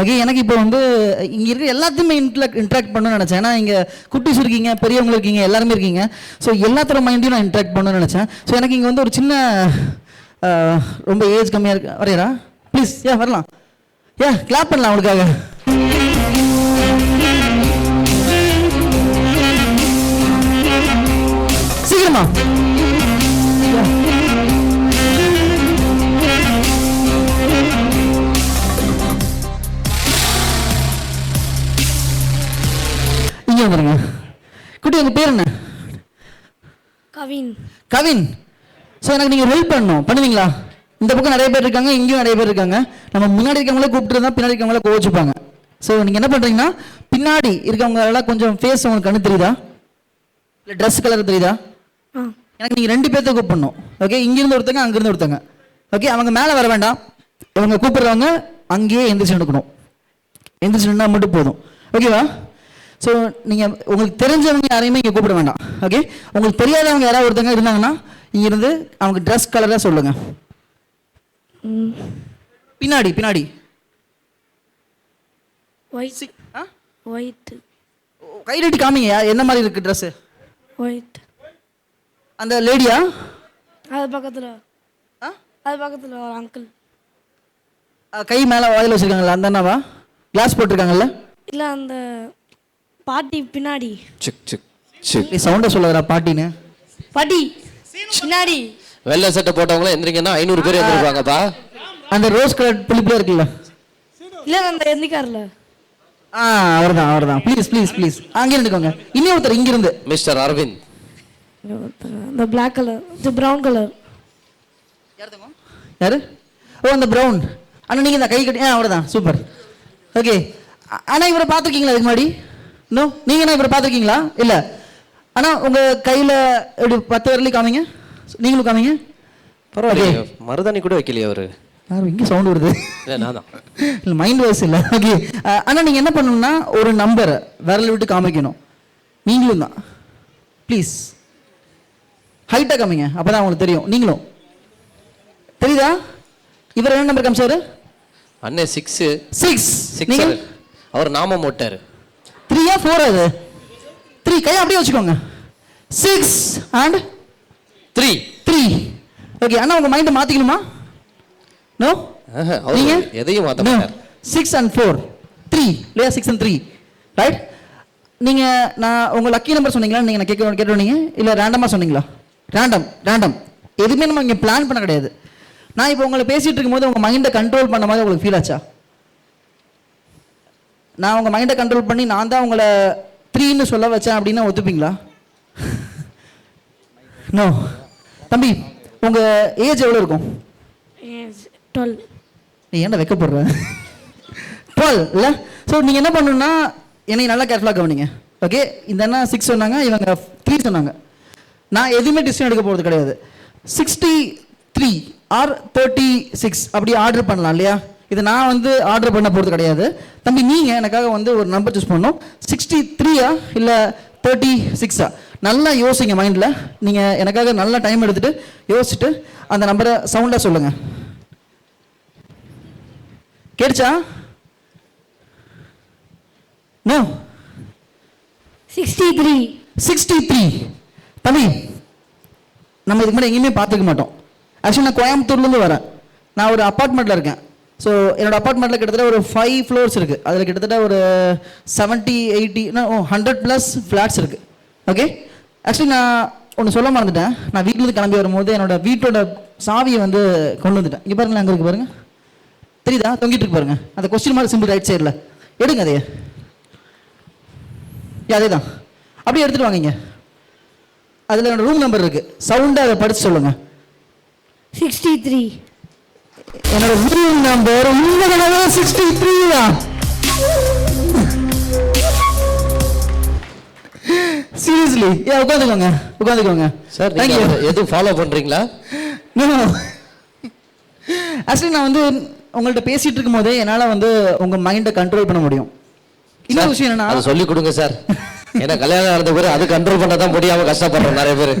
Okay எனக்கு இப்போ வந்து இங்கே இருக்கிற எல்லாத்தையுமே இன்ட்ராக்ட் இன்ட்ராக்ட் பண்ணணும்னு நினச்சேன். ஏன்னா இங்கே குட்டிஸ் இருக்கீங்க பெரியவங்க இருக்கீங்க எல்லாருமே இருக்கீங்க. ஸோ எல்லாத்தோட மைண்டையும் நான் இன்ட்ராக்ட் பண்ணணும்னு நினச்சேன். ஸோ எனக்கு இங்கே வந்து ஒரு சின்ன ரொம்ப ஏஜ் கம்மியாக இருக்கு. வரையரா ப்ளீஸ் ஏ வரலாம். ஏ கிளாப் பண்ணலாம் அவங்களுக்காக சீக்கிரமா. இங்கே வந்துருங்க குட்டி உங்கள் பேர் என்ன? கவின். கவின். ஸோ எனக்கு நீங்கள் ஹெல்ப் பண்ணணும். பண்ணுவீங்களா? இந்த பக்கம் நிறைய பேர் இருக்காங்க இங்கேயும் நிறைய பேர் இருக்காங்க. நம்ம முன்னாடி இருக்கவங்களே கூப்பிட்டு இருந்தா பின்னாடி இருக்கவங்கள கோவிச்சுப்பாங்க. ஸோ நீங்கள் என்ன பண்ணுறீங்கன்னா பின்னாடி இருக்கவங்க எல்லாம் கொஞ்சம் ஃபேஸ் உங்களுக்கு கண்ணு தெரியுதா? இல்லை ட்ரெஸ் கலர் தெரியுதா? எனக்கு நீங்கள் ரெண்டு பேர்த்த கூப்பிடணும். ஓகே இங்கிருந்து ஒருத்தங்க அங்கிருந்து ஒருத்தங்க. ஓகே அவங்க மேலே வர வேண்டாம். இவங்க கூப்பிடுறவங்க அங்கேயே எந்திரிச்சு நிற்கணும் எந்திரிச்சு நின்னா மட்டும் போதும். ஓகேவா ஸோ நீங்கள் உங்களுக்கு தெரிஞ்சவங்க யாரையுமே இங்கே கூப்பிட வேண்டாம். ஓகே உங்களுக்கு தெரியாதவங்க யாராவது ஒருத்தங்க இருந்தாங்கன்னா இங்கிருந்து அவங்க ட்ரெஸ் கலராக சொல்லுங்கள் பின்னாடி பின்னாடி. ஒயிட் ஒயிட் கை நீட்டி காமிங்க. என்ன மாதிரி இருக்குது ட்ரெஸ்ஸு ஒயிட் அந்த லேடியா அது பக்கத்தில். ஆ? அது பக்கத்தில் ஒரு அங்கிள் கை மேலே வாயில் வச்சுருக்காங்களா அந்த அண்ணாவா? கிளாஸ் போட்டிருக்காங்கல்ல? இல்லை அந்த பாட்டி பின்னாடி. சிக் சிக் சிக். சவுண்டை சொல்லுறா பாட்டின்னு. பாட்டி பின்னாடி. வெள்ளை சட்டை போட்டவங்கள எந்திரிங்கன்னா ஐநூறு பேர் எந்திரிப்பாங்கப்பா. அந்த ரோஸ் கலர் புளிப்புல இருக்குல்ல. இல்லை அந்த எந்திக்காரில். ஆ அவர்தான் அவர்தான். ப்ளீஸ் ப்ளீஸ் ப்ளீஸ் அங்கே நின்றுக்கோங்க இன்னும் ஒருத்தர் இங்கிருந்து மிஸ்டர் அரவிந்த். அந்த பிளாக் கலர் இது ப்ரௌன் கலர் யாரு? ஓ அந்த ப்ரௌன் அண்ணா நீங்கள் இந்த கை கட்டி ஆ அவர் தான் சூப்பர் ஓகே அண்ணா இவரை பார்த்துருக்கீங்களா இதுக்கு முன்னாடி? நோ நீங்கள் என்ன இவரை பார்த்துருக்கீங்களா? இல்லை. அண்ணா உங்கள் கையில் இப்படி பத்து வரலையும் காமிங்க. நீங்களும் காமிங்க. பரவாயில்லையே மருதாணி கூட வைக்கலையே அவரு. யாரும் இங்கே சவுண்ட் வருது. இல்ல நான் தான். இல்லை மைண்ட் வாய்ஸ் இல்லை. ஓகே அண்ணா நீங்கள் என்ன பண்ணணும்னா ஒரு நம்பரை விரல் விட்டு காமிக்கணும். நீங்களும் தான். ப்ளீஸ் ஹைட்டாக காமிங்க. அப்போ தான் உங்களுக்கு தெரியும். நீங்களும். தெரியுதா? இவர் என்ன நம்பர் காமிச்சாரு? அண்ணே சிக்ஸ் சிக்ஸ் நீங்கள் அவர். நாமம் போட்டாரு த்ரீயா ஃபோர் அது. த்ரீ கையை அப்படியே வச்சுக்கோங்க. Six and three three okay அண்ணா உங்கள் மைண்டை மாற்றிக்கணுமா நோ நீங்க? எதையும் மாத்த மாட்டார். சிக்ஸ் அண்ட் ஃபோர் த்ரீ இல்லையா சிக்ஸ் அண்ட் த்ரீ ரைட் நீங்க நான் உங்க லக்கி நம்பர் சொன்னீங்களா? நீங்க நான் கேட்க கேட்டோன்னீங்க இல்ல ரேண்டமா சொன்னீங்களா? ரேண்டம் ரேண்டம் எதுவுமே நம்ம இங்க பிளான் பண்ண கிடையாது. நான் இப்போ உங்களை பேசிட்டு இருக்கும்போது உங்க மைண்டை கண்ட்ரோல் பண்ண மாதிரி உங்களுக்கு ஃபீல் ஆச்சா? நான் உங்க மைண்டை கண்ட்ரோல் பண்ணி நான் தான் உங்களை த்ரீன்னு சொல்ல வச்சேன் அப்படின்னா ஒத்துப்பீங்களா? நோ தம்பி உங்க ஏஜ் எவ்வளோ இருக்கும்? டுவெல் நீ ஏன்டா வைக்கப்படுற? டுவெல் இல்லை? ஸோ நீங்கள் என்ன பண்ணணும்னா என்னை நல்லா கேர்ஃபுல்லாக கவனிங்க. ஓகே இந்த அண்ணா சிக்ஸ் சொன்னாங்க இவங்க த்ரீ சொன்னாங்க. நான் எதுவுமே டிசிஷன் எடுக்க போகிறது கிடையாது. Sixty three or thirty six அப்படி ஆர்டர் பண்ணலாம் இல்லையா? இது நான் வந்து ஆர்டர் பண்ண போகிறது கிடையாது. தம்பி நீங்கள் எனக்காக வந்து ஒரு நம்பர் சூஸ் பண்ணணும். சிக்ஸ்டி த்ரீயா இல்லை தேர்ட்டி சிக்ஸா நல்லா யோசிங்க மைண்டில் நீங்கள் எனக்காக நல்லா டைம் எடுத்துகிட்டு யோசிச்சுட்டு அந்த நம்பரை சவுண்டாக சொல்லுங்கள் கேட்டுச்சா? No sixty three sixty three தம்பி நம்ம இதுக்கு முன்னாடி எங்கேயுமே பார்த்துக்க மாட்டோம். ஆக்சுவலி நான் கோயம்புத்தூர்லேருந்து வரேன். நான் ஒரு அப்பார்ட்மெண்ட்டில் இருக்கேன். ஸோ என்னோட அப்பார்ட்மெண்ட்டில் கிட்டத்தட்ட ஒரு ஃபைவ் ஃப்ளோர்ஸ் இருக்குது அதில் கிட்டத்தட்ட ஒரு seventy eighty or hundred plus flats இருக்குது ஓகே ஆக்சுவலி நான் ஒன்று சொல்ல மறந்துட்டேன். நான் வீட்டிலேருந்து கிளம்பி வரும்போது என்னோட வீட்டோட சாவியை வந்து கொண்டு வந்துட்டேன். இங்கே பாருங்களேன் அங்கே இருக்கு பாருங்கள் தெரியுதா? தொங்கிட்டு இருக்கு பாருங்க. அந்த கொஸ்டின் மாதிரி சிம்பிள் ரைட் சைடில் எடுங்க அதையே. அதே தான் அப்படியே எடுத்துட்டு வாங்க அதில் என்னோட ரூம் நம்பர் இருக்கு. சவுண்டாக அதை படிச்சு சொல்லுங்க. சிக்ஸ்டி த்ரீ என்னோட ரூம் நம்பர் தடவை சிக்ஸ்டி த்ரீ தான். சீரியஸ்லி ஏ உட்காந்துக்கோங்க உட்காந்துக்கோங்க. சார் Thank நீங்க you. அவரை எதுவும் ஃபாலோ பண்றீங்களா? ஆக்சுவலி நான் வந்து உங்கள்ட்ட பேசிட்டு இருக்கும் போதே என்னால் வந்து உங்க மைண்டை கண்ட்ரோல் பண்ண முடியும். இன்னொரு விஷயம் என்னன்னா அதை சொல்லி கொடுங்க சார் ஏன்னா கல்யாணம் நடந்த பேர் அது கண்ட்ரோல் பண்ண தான் முடியாம கஷ்டப்படுறோம் நிறைய பேர்.